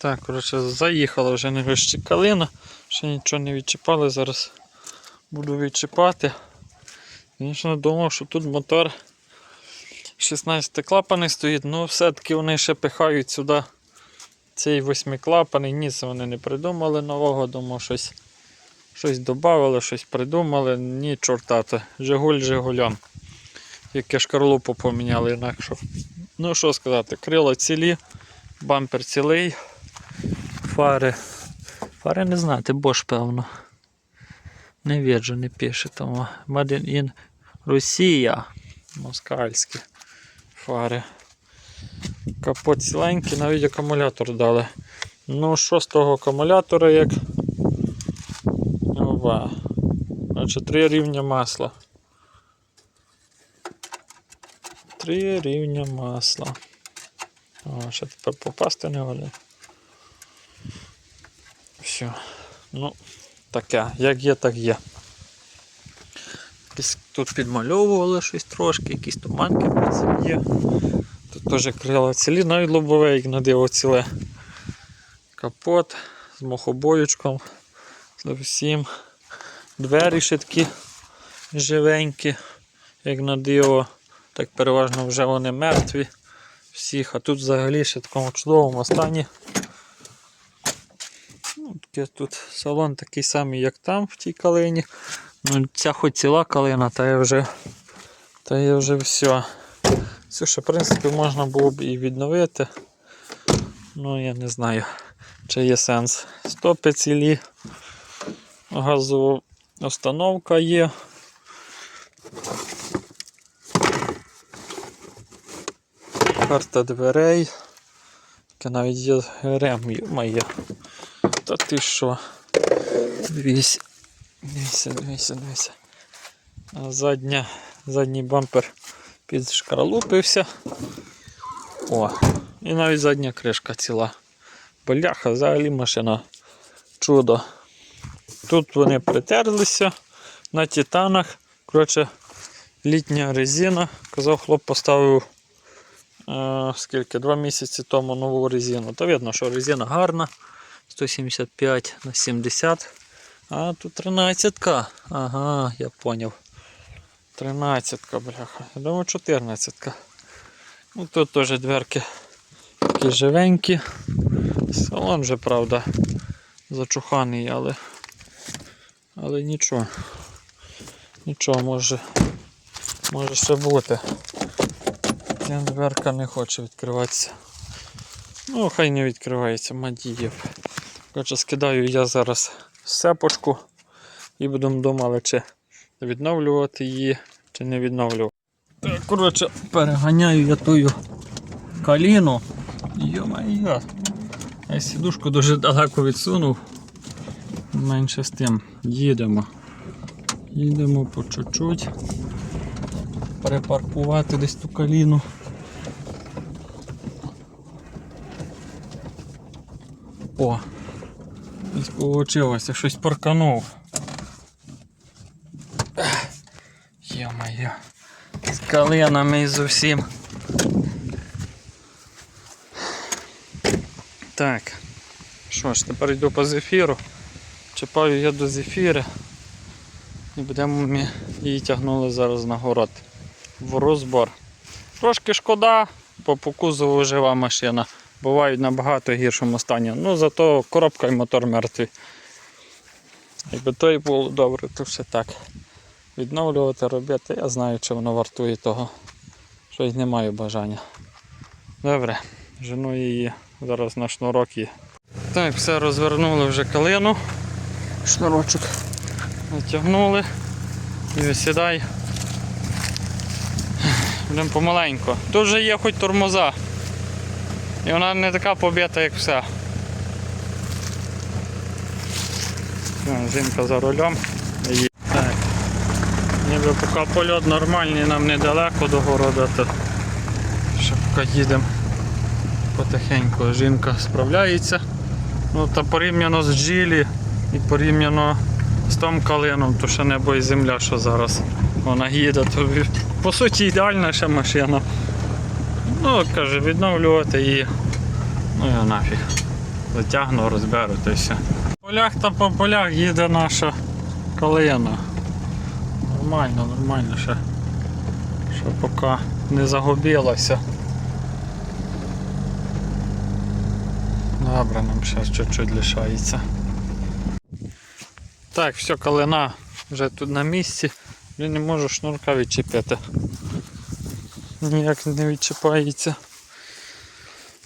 Так, коротше, заїхала вже невище калина, ще нічого не відчіпали, зараз буду відчіпати. Звісно, думав, що тут мотор 16 клапаний стоїть, але все-таки вони ще пихають сюди цей восьмиклапаний, ніс вони не придумали нового, думав, щось, щось додали, щось придумали, ні чорта, то Жигуль Жигулям. Яке шкарлупу поміняли інакше. Ну що сказати, крила цілі, бампер цілий, фари. Фари не знати, Bosch, певно. Не віджу, не пише там. Made in Росія. Москальські фари. Капот ціленький, навіть акумулятор дали. Ну, що з того акумулятора, як. Ова. Значить, три рівня масла. Три рівня масла. О, ще тепер попасти не голи. Все. Ну, таке, як є, так є. Тут підмальовували щось трошки, якісь туманки є. Тут теж крила цілі, навіть лобове, як на диво ціле. Капот з мохобоючком. З всім. Двері ще такі живенькі, як на диво. Так переважно вже вони мертві всіх, а тут взагалі ще такому чудовому стані. Ну, тут салон такий самий, як там в тій калині. Ну, ця хоч ціла калина, та я вже, та я вже все. Цю ще, в принципі, можна було б і відновити. Ну, я не знаю, чи є сенс. Стопи цілі, газова установка є. Карта дверей. Навіть є рем моє. Та ти що? Дивіться, дивіться, дивіться, дивіться. А задня, задній бампер підшкаралупився. О, і навіть задня кришка ціла. Бляха, взагалі машина. Чудо. Тут вони притерлися на титанах. Коротше, літня резина. Казав, хлоп поставив е, скільки, два місяці тому нову резину. Та видно, що резина гарна. 175 на 70. А тут 13. -ка. Ага, я поняв. 13, бляха. Я думаю, 14. -ка. Ну, тут теж дверки такі живенькі. Салон вже, правда, зачуханий, але, але нічого. Нічого може, може ще бути. Ця дверка не хоче відкриватися. Ну, хай не відкривається, мадіїв. Коротше, скидаю я зараз сепочку і будемо думали, чи відновлювати її, чи не відновлювати. Коротше, переганяю я тую каліну. Йо-моє. Я сідушку дуже далеко відсунув. Менше з тим. Їдемо. Їдемо по чуть-чуть. Перепаркувати десь ту каліну. О! Ось вийшло, щось парканув. Йо-моє. З калинами і з усім. Так. Що ж, тепер йду по зефіру. Чіпаю я до зефіри. І будемо ми її тягнули зараз на город. В розбор. Трошки шкода, по кузову жива машина. Бувають набагато гіршому стані. Ну зато коробка і мотор мертві. Якби той було добре, то все так. Відновлювати, робити, я знаю, чи воно вартує того. Щось не маю бажання. Добре, жену її зараз на шнурок і. Так, все розвернули вже калину. Шнурочок натягнули і висідай. Будемо помаленько. Тут вже є хоч тормоза. І вона не така побита, як вся. Жінка за рулем. Так. Ніби поки польот нормальний, нам недалеко до города, то ще поки їдемо потихеньку. Жінка справляється. Ну та порівняно з Джилі і порівняно з том калином, то ще небо і земля, що зараз вона їде, то по суті ідеальна ще машина. Ну, каже, відновлювати її. Ну його нафіг. затягну, розберу та все. Полях та по полях їде наша колена. Нормально, нормально ще. Ще поки не загубилася. Добре, нам ще чуть-чуть лишається. Так, все, калина вже тут на місці. Я не можу шнурка відчепити. Ніяк не відчіпається.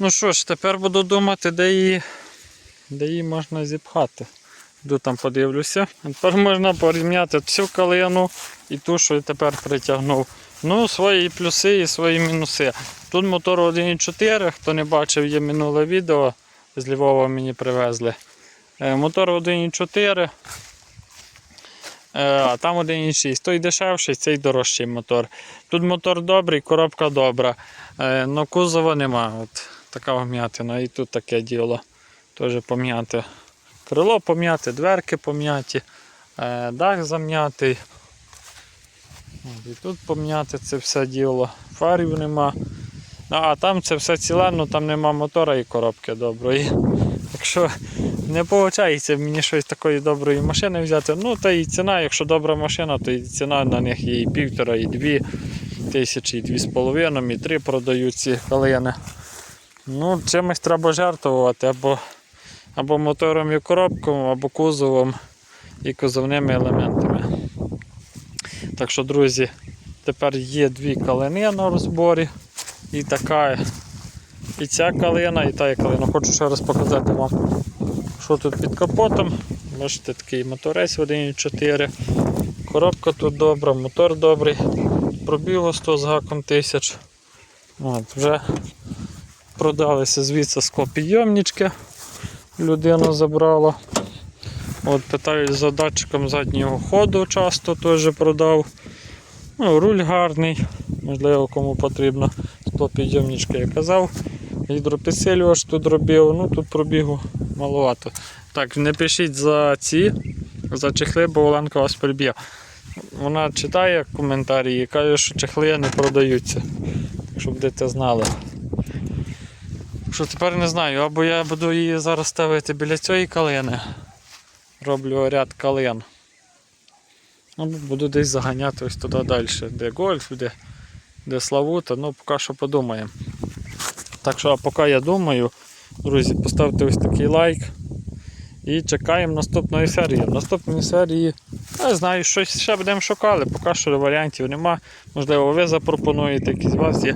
Ну що ж, тепер буду думати, де її, де її можна зіпхати. Йду там подивлюся. Тепер можна порівняти цю калину і ту, що я тепер притягнув. Ну, свої плюси і свої мінуси. Тут мотор 1.4, хто не бачив, є минуле відео. З Львова мені привезли. Е, Мотор 1.4. Е, А там 1.6. Той дешевший, цей дорожчий мотор. Тут мотор добрий, коробка добра. але кузова нема. Така вм'ятина. І тут таке діло. Теж пом'яти. Крило пом'яти, дверки пом'яті, е, дах зам'ятий. І тут пом'яти це все діло. Фарів нема. Ну, А там це все ціле, ну там нема мотора і коробки доброї. Якщо не виходить мені щось такої доброї машини взяти, ну та і ціна, якщо добра машина, то і ціна на них є і півтора, і дві тисячі, і дві з половиною, і три продають ці калини. Ну, чимось треба жертвувати або, або мотором і коробкою, або кузовом і кузовними елементами. Так що, друзі, тепер є дві калини на розборі. І така, і ця калина, і та калина. Хочу ще раз показати вам, що тут під капотом. Бачите, такий моторець 1.4. Коробка тут добра, мотор добрий. Пробігло 100 з гаком тисяч. От, вже продалися звідси склопідйомнички. Людина забрала. От питають за датчиком заднього ходу, часто теж продав. Ну, руль гарний, можливо, кому потрібно. Склопідйомнички я казав. Гідропідсилювач тут робив, ну тут пробігу маловато. Так, не пишіть за ці, за чехли, бо Оленка вас приб'є. Вона читає коментарі і каже, що чехли не продаються. Щоб будете знали. Що тепер не знаю, або я буду її зараз ставити біля цієї калини. Роблю ряд калин. Або буду десь заганяти ось туди далі, де гольф, де, де славута, ну поки що подумаємо. Так що, а поки я думаю, друзі, поставте ось такий лайк. І чекаємо наступної серії. В наступній серії, я знаю, щось ще будемо шукали, поки що варіантів нема. Можливо, ви запропонуєте, якісь у вас є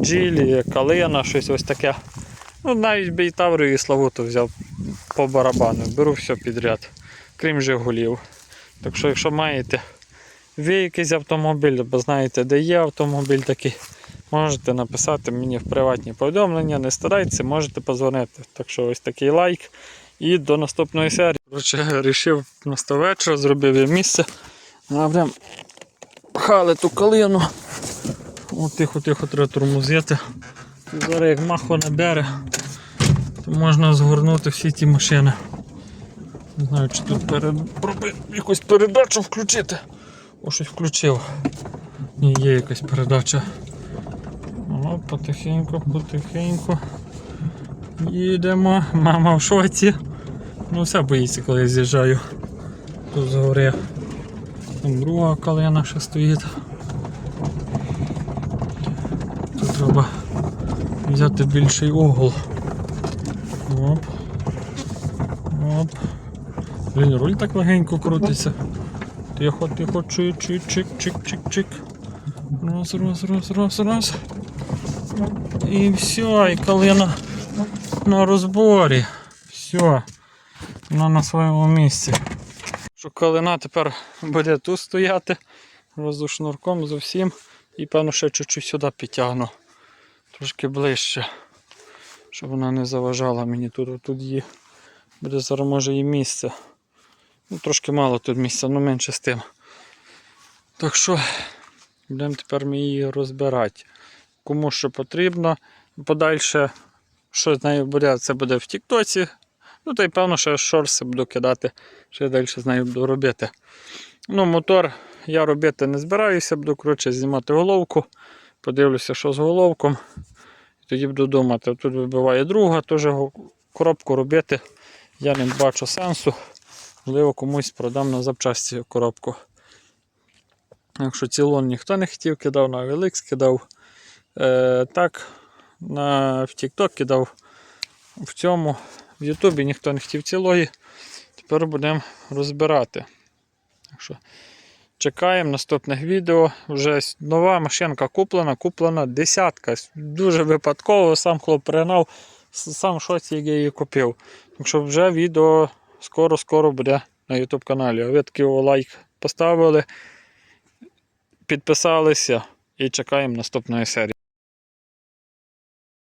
джилі, калина, щось ось таке. Ну, навіть би і Таврію, і Славуту взяв по барабану. Беру все підряд, крім Жигулів. Так що, якщо маєте ви якийсь автомобіль, або знаєте, де є автомобіль такий, можете написати мені в приватні повідомлення, не старайтеся, можете позвонити. Так що ось такий лайк. І до наступної серії. Коротше, вирішив на вечора, зробив я місце. А прям пхали ту калину. О, тихо-тихо треба тормозити. Зараз як маху набере, можна згорнути всі ті машини. Не знаю, чи тут перед... якусь передачу включити. О, щось включив. Ні, є якась передача. О, потихеньку, потихеньку. Їдемо, мама в шоці. Ну все боїться, коли я з'їжджаю. Тут згори. Там друга калина ще стоїть. Тут треба взяти більший угол. Оп. Оп. Блін, руль так легенько крутиться. Тихо, тихо, чик, чик, чик, чик, чик, чик. Раз, раз, раз, раз, раз. І все, і калина на розборі. Все. Вона на своєму місці. Що калина тепер буде тут стояти разу шнурком зовсім. І певно ще чуть-чуть сюди підтягну. Трошки ближче. Щоб вона не заважала мені тут. Тут є. Буде зараз може і місце. Ну, трошки мало тут місця, ну менше з тим. Так що будемо тепер ми її розбирати. Кому що потрібно. Подальше, що з нею буде, це буде в Тіктоці. Ну, та й певно, що я шорси буду кидати, що я далі з нею буду робити. Ну, мотор я робити не збираюся, буду коротше, знімати головку. Подивлюся, що з головком. Тоді буду думати. Тут вибиває друга, теж коробку робити я не бачу сенсу. Можливо, комусь продам на запчасті коробку. Якщо цілон ніхто не хотів, кидав на OLX, кидав е, так, на, в TikTok кидав в цьому. В Ютубі ніхто не хотів цілої. Тепер будемо розбирати. Так що чекаємо наступних відео. Вже нова машинка куплена, куплена десятка. Дуже випадково, сам хлоп пригнав, сам щось як я її купив. Так що вже відео скоро-скоро буде на YouTube каналі. А ви такий лайк поставили, підписалися і чекаємо наступної серії.